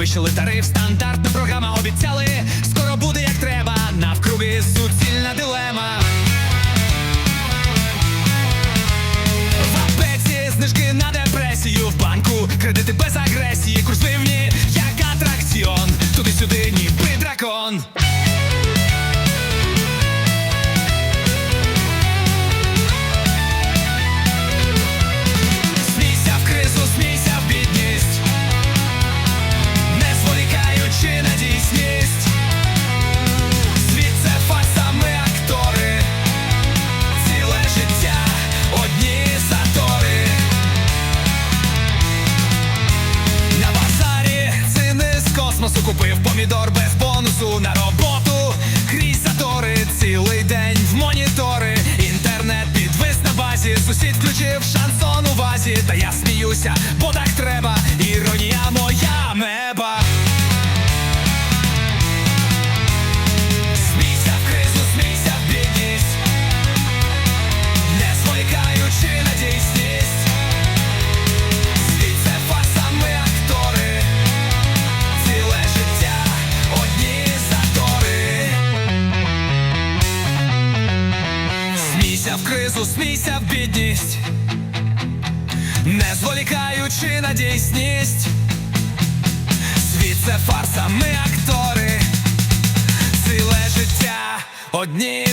акторів, стандартна програма обіцяли. Скоро буде як треба, навкруги суцільна дилема. В аптеці знижки на депресію в банку, кредити без агресії, курс гривні, з купив помідор без бонусу на роботу. Крізь затори, цілий день в монітори. Інтернет підвис на базі. Сусід включив шансон у вазі. Та я сміюся, бо так треба. Іронія Смійся в кризу, смійся в бідність, не зволікаючи на дійсність. Світ це фарса, ми актори, ціле життя, одні.